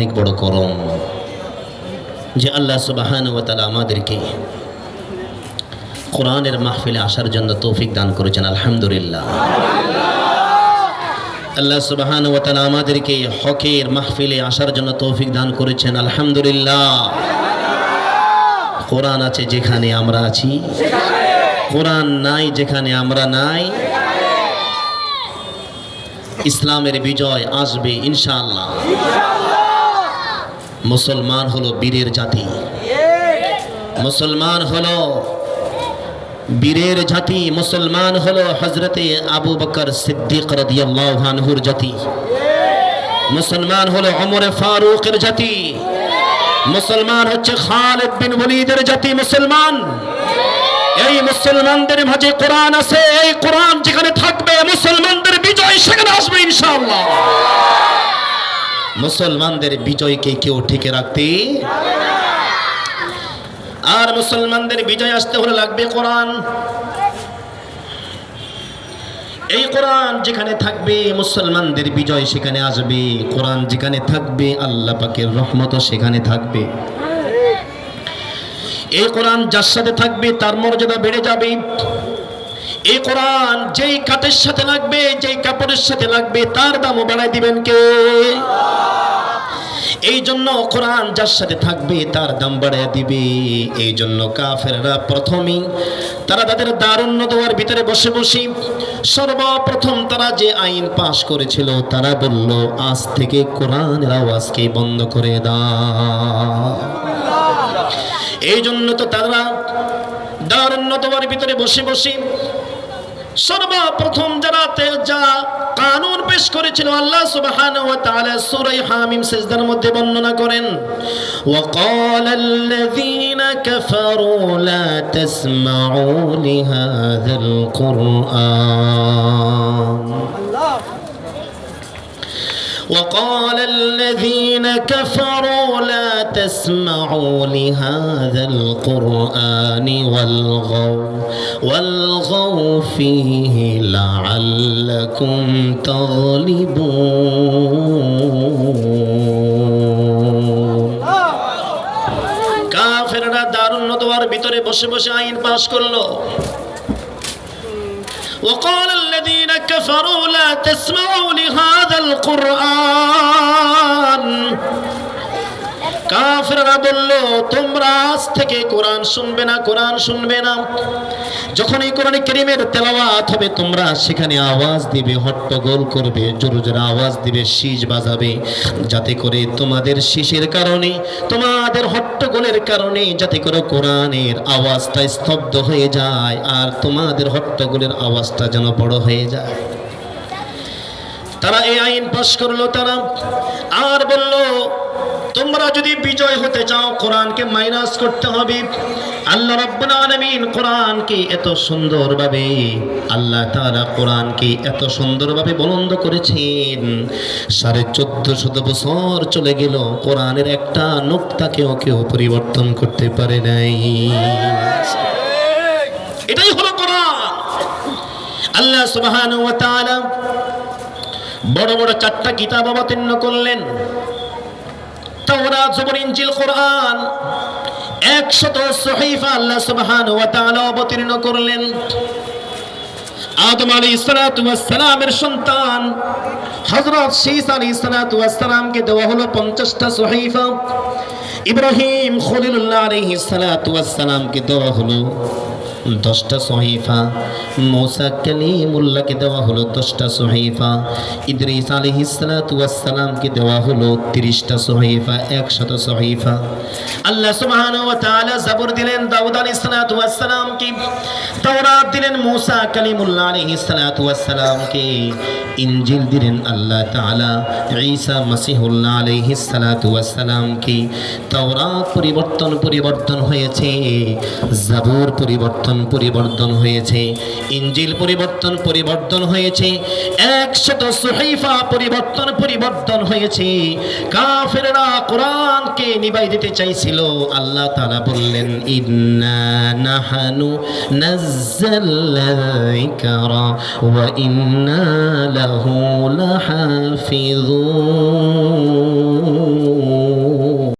অনেক বড় করম যে আল্লাহ সুবাহান ও তালা আমাদেরকে কোরআনের মাহফিলে আসার জন্য তৌফিক দান করেছেন, আলহামদুলিল্লাহ। আল্লাহ সুবাহান ও তালা আমাদেরকে হকের মাহফিলে আসার জন্য তৌফিক দান করেছেন, আলহামদুলিল্লাহ। কোরআন আছে যেখানে আমরা আছি। কোরআন নাই যেখানে আমরা নাই। ইসলামের বিজয় আসবে, ইনশাআল্লাহ। মুসলমান হলো বীরের জাতি। মুসলমান হলো বীরের জাতি, মুসলমান হলো হজরতে আবু বকর সিদ্দিক রাদিয়াল্লাহু আনহুর জাতি। মুসলমান হলো ওমর ফারুকের জাতি। মুসলমান হচ্ছে খালিদ বিন ওয়ালিদের জাতি, মুসলমান। এই মুসলমানদের মাঝে কোরআন আছে, এই কোরআন যেখানে থাকবে, মুসলমানদের বিজয় সেখানে আসবে ইনশাআল্লাহ। মুসলমানদের বিজয়কে কেউ টিকে রাখতে আর মুসলমানদের বিজয় আসতে হলে লাগবে কোরআন। এই কোরআন যেখানে থাকবে, মুসলমানদের বিজয় সেখানে আসবে। কোরআন যেখানে থাকবে, আল্লাহ পাকের রহমত সেখানে থাকবে। এই কোরআন যার সাথে থাকবে, তার মর্যাদা বেড়ে যাবে। এই কোরআন যেই কাঠের সাথে লাগবে, যেই কাপড়ের সাথে লাগবে, তার দামও বাড়াই দিবেন কে? এই জন্য কোরআন যার সাথে থাকবে, তার দাম বাড়ায় দিবে। এই জন্য কাফেররা প্রথমেই তারা তাদের দারুণ্য দেওয়ার ভিতরে বসে বসে সর্বপ্রথম তারা যে আইন পাশ করেছিল, তারা বলল, আজ থেকে কোরআনের আওয়াজকে বন্ধ করে দাও। এই জন্য তো তারা দারুণ্য দেওয়ার ভিতরে বসে বসে সর্বপ্রথম যারা তে- যা কানুন পেশ করেছিল আল্লাহ সুবহানাহু ওয়া তাআলা সূরা হামিম সিজদার মধ্যে বর্ণনা করেন وقال الذين كفروا لا تسمعوا لهذا القرآن وقال الذين كفروا لا تسمعوا لهذا القرآن والغوا والغوا فيه لعلكم تغلبون কাফেররা দারুণ দোয়ার ভিতরে বসে বসে আইন পাশ করলো وقال الذين كفروا لا تسمعوا لهذا القرآن. কাফেররা বলল, তোমরা আজ থেকে কোরআন শুনবে না, কোরআন শুনবে না। যখন এই কোরআন করিমের তেলাওয়াত হবে, তোমরা সেখানে আওয়াজ দিবে, হট্টগোল করবে জোরে জোরে আওয়াজ দিবে শীষ বাজাবে। যাতে করে তোমাদের শীষের কারণে, তোমাদের হট্টগোলের কারণে যাতে করে কোরআনের আওয়াজটা স্তব্ধ হয়ে যায়, আর তোমাদের হট্টগোলের আওয়াজটা যেন বড় হয়ে যায়। তারা এই আইন পাশ করল তারা। আর বলল তোমরা যদি বিজয় হতে চাও, কোরআনকে মাইনাস করতে হবে। আল্লাহ রাব্বুল আলামিন কোরআনকে এত সুন্দরভাবে, আল্লাহ তাআলা কোরআনকে এত সুন্দরভাবে বলন্দ করেছেন। সাড়ে চোদ্দ শত বছর চলে গেল, কোরআনের একটা নোক্তাকেও কেউ পরিবর্তন করতে পারে নাই। এটাই হলো কোরআন। আল্লাহ সুবহানাহু ওয়া তাআলা বড় বড় চারটা কিতাব অবতীর্ণ করলেন। তাওরাত জবর ইনজিল, কোরআন। একশত সহিফা আল্লাহ সুবহানাহু ওয়া তাআলা অবতীর্ণ করলেন। আদম ওয়াস সালামের সন্তান। হযরত শীস আলাইহিস সালাতু ওয়াস সালামকে দেওয়া হলো 50টা সহিফা। ইব্রাহিম খলিলুল্লাহ ওয়াস সালামকে দেওয়া হলো। দশটা সহিফা। মৌসা কালিমুল্লাহকে দেওয়া হলো দশটা সহিফা। ইদ্রিস আলহিসালামকে দেওয়া হলো তিরিশটা সহিফা, একশত সহিফা। আল্লাহ সুবহান ওয়া তাআলা জাবর দিলেন দাউদ আলাইহিসসালামকে তাওরাত দিলেন মূসা কালিমুল্লাহ আলাইহিসসালামকে ইনজিল দিলেন আল্লাহ তাআলা ঈসা মাসিহুল্লাহ আলাইহিসসালামকে তাওরাত পরিবর্তন পরিবর্তন হয়েছে, জাবুর পরিবর্তন পরিবর্তন হয়েছে ইঞ্জিল পরিবর্তন পরিবর্তন হয়েছে, একশত সুহাইফা পরিবর্তন পরিবর্তন হয়েছে। কাফেররা কোরআনকে নিবাই দিতে চাইছিল। আল্লাহ তাআলা বললেন, ইন্না নাহানু ইন্না وله لحافظون